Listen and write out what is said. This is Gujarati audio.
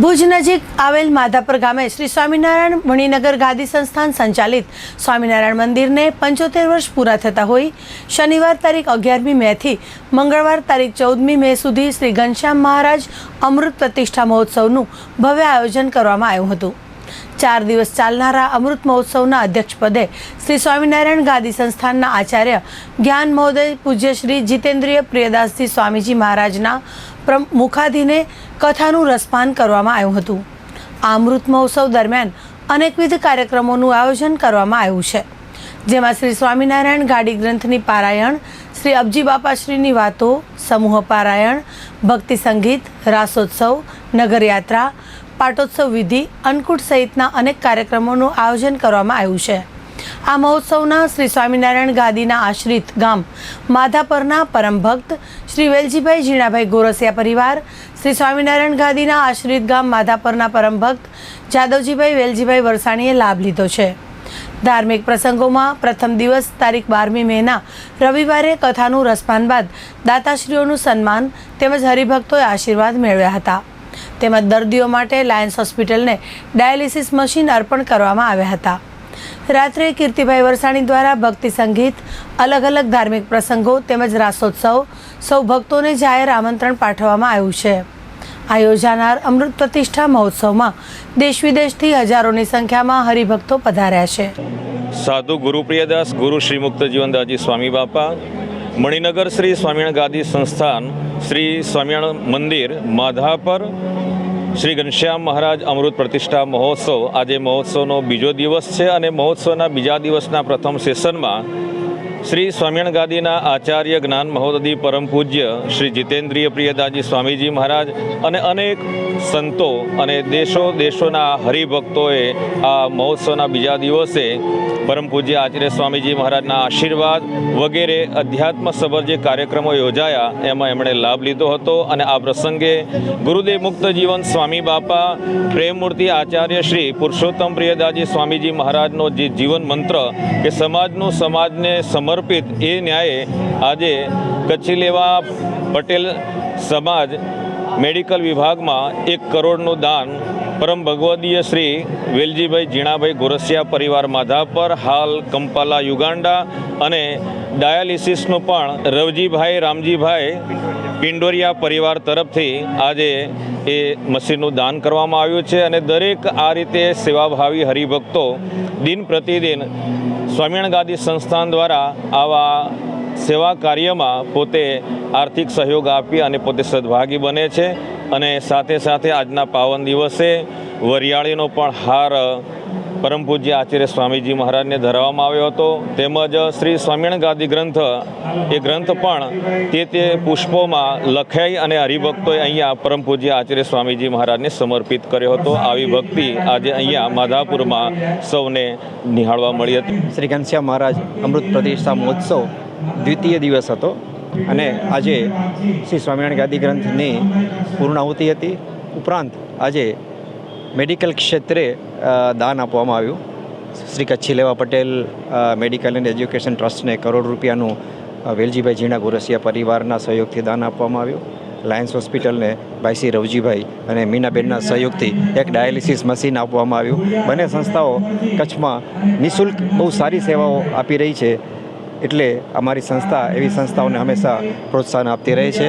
ભુજ નજીક આવેલ માધાપર ગામે શ્રી સ્વામિનારાયણ મણિનગર ગાદી સંસ્થાન સંચાલિત સ્વામિનારાયણ મંદિરને પંચોતેર વર્ષ પૂરા થતા હોય શનિવાર તારીખ અગિયારમી મેથી મંગળવાર તારીખ ચૌદમી મે સુધી શ્રી ઘનશ્યામ મહારાજ અમૃત પ્રતિષ્ઠા મહોત્સવનું ભવ્ય આયોજન કરવામાં આવ્યું હતું. ચાર દિવસ ચાલનારા અમૃત મહોત્સવના અધ્યક્ષપદે શ્રી સ્વામિનારાયણ ગાદી સંસ્થાનના આચાર્ય જ્ઞાન મહોદય પૂજ્ય શ્રી જીતેન્દ્રિય પ્રિયદાસજી સ્વામીજી મહારાજના મુખાધીને કથાનું રસપાન કરવામાં આવ્યું હતું. આ અમૃત મહોત્સવ દરમિયાન અનેકવિધ કાર્યક્રમોનું આયોજન કરવામાં આવ્યું છે. જેમાં શ્રી સ્વામિનારાયણ ગાડી ગ્રંથની પારાયણ, શ્રી અબજી બાપાશ્રીની વાતો, સમૂહ પારાયણ, ભક્તિ સંગીત, રાસોત્સવ, નગરયાત્રા પાટોત્સવ વિધિ, અન્નકૂટ સહિતના અનેક કાર્યક્રમોનું આયોજન કરવામાં આવ્યું છે. આ મહોત્સવના શ્રી સ્વામિનારાયણ ગાદીના આશ્રિત ગામ માધાપરના પરમ ભક્ત શ્રી વેલજીભાઈ ઝીણાભાઈ ગોરસિયા પરિવાર, શ્રી સ્વામિનારાયણ ગાદીના આશ્રિત ગામ માધાપરના પરમ ભક્ત જાદવજીભાઈ વેલજીભાઈ વરસાણીએ લાભ લીધો છે. ધાર્મિક પ્રસંગોમાં પ્રથમ દિવસ તારીખ બારમી મેના રવિવારે કથાનું રસપાન બાદ દાતાશ્રીઓનું સન્માન તેમજ હરિભક્તોએ આશીર્વાદ મેળવ્યા હતા. તેમજ દર્દીઓ માટે લાયન્સ હોસ્પિટલને ડાયાલિસિસ મશીન અર્પણ કરવામાં આવ્યા હતા. રાત્રે કીર્તિભાઈ વરસાણી દ્વારા ભક્તિ સંગીત, અલગ અલગ ધાર્મિક પ્રસંગો તેમજ રાસોત્સવ સૌ ભક્તોને જાહેર આમંત્રણ પાઠવવામાં આવ્યું છે. આ યોજાનાર અમૃત પ્રતિષ્ઠા મહોત્સવમાં દેશ વિદેશથી હજારોની સંખ્યામાં હરિભક્તો પધાર્યા છે. સાધુ ગુરુપ્રિયદાસ ગુરુ શ્રી મુક્ત જીવનદાસજી સ્વામી બાપા, મણિનગર શ્રી સ્વામિનારાયણ ગાદી સંસ્થાન, શ્રી સ્વામિનારાયણ મંદિર, માધાપર શ્રી ઘનશ્યામ મહારાજ અમૃત પ્રતિષ્ઠા મહોત્સવ. આજે મહોત્સવનો બીજો દિવસ છે અને મહોત્સવના બીજા દિવસના પ્રથમ સેશનમાં શ્રી સ્વામિયણ ગાદીના આચાર્ય જ્ઞાન મહોદય પરમ પૂજ્ય શ્રી જીતેન્દ્રિય પ્રિયદાજી સ્વામીજી મહારાજ અને અનેક સંતો અને દેશો દેશોના હરિભક્તોએ આ મહોત્સવના બીજા દિવસે પરમ પૂજ્ય આચાર્ય સ્વામીજી મહારાજના આશીર્વાદ વગેરે અધ્યાત્મ સભર જે કાર્યક્રમો યોજાયા, એમાં એમણે લાભ લીધો હતો અને આ પ્રસંગે ગુરુદેવ મુક્ત જીવન સ્વામી બાપા, પ્રેમમૂર્તિ આચાર્ય શ્રી પુરુષોત્તમ પ્રિયદાજી સ્વામીજી મહારાજનો જે જીવન મંત્ર કે સમાજનું સમાજને સમર્પિત એ ન્યાયે આજે કચ્છી લેવા પટેલ સમાજ મેડિકલ વિભાગમાં એક કરોડનું દાન પરમ ભગવદીય શ્રી વેલજીભાઈ ઝીણાભાઈ ગોરસિયા પરિવાર માધાપર, હાલ કંપાલા યુગાંડા અને ડાયાલિસિસનું પણ રવજીભાઈ, રામજીભાઈ પિંડોરિયા પરિવાર તરફથી આજે એ મશીનનું દાન કરવામાં આવ્યું છે અને દરેક આ રીતે સેવાભાવી હરિભક્તો દિન પ્રતિદિન સ્વામિનારાયણ ગાદી સંસ્થાન દ્વારા આવા સેવા કાર્યમાં પોતે આર્થિક સહયોગ આપી અને પોતે સદભાગી બને છે અને સાથે સાથે આજના પાવન દિવસે વરિયાળીનો પણ હાર પરમ પૂજ્ય આચાર્ય સ્વામીજી મહારાજને ધરાવવામાં આવ્યો હતો. તેમજ શ્રી સ્વામિનારાયણ ગાદી ગ્રંથ, એ ગ્રંથ પણ તે તે પુષ્પોમાં લખાઈ અને હરિભક્તોએ અહીંયા પરમ પૂજ્ય આચાર્ય સ્વામીજી મહારાજને સમર્પિત કર્યો હતો. આવી ભક્તિ આજે અહીંયા માધાપુરમાં સૌને નિહાળવા મળી હતી. શ્રી ઘનશ્યામ મહારાજ અમૃત પ્રતિષ્ઠા મહોત્સવ દ્વિતીય દિવસ હતો અને આજે શ્રી સ્વામિનારાયણ ગાદી ગ્રંથની પૂર્ણાહુતિ હતી. ઉપરાંત આજે મેડિકલ ક્ષેત્રે દાન આપવામાં આવ્યું. શ્રી કચ્છી લેવા પટેલ મેડિકલ એન્ડ એજ્યુકેશન ટ્રસ્ટને કરોડ રૂપિયાનું વેલજીભાઈ ઝીણા ગોરસિયા પરિવારના સહયોગથી દાન આપવામાં આવ્યું. લાયન્સ હોસ્પિટલને ભાઈસી રવજીભાઈ અને મીનાબેનના સહયોગથી એક ડાયાલિસિસ મશીન આપવામાં આવ્યું. બંને સંસ્થાઓ કચ્છમાં નિઃશુલ્ક બહુ સારી સેવાઓ આપી રહી છે. એટલે અમારી સંસ્થા એવી સંસ્થાઓને હંમેશા પ્રોત્સાહન આપતી રહે છે.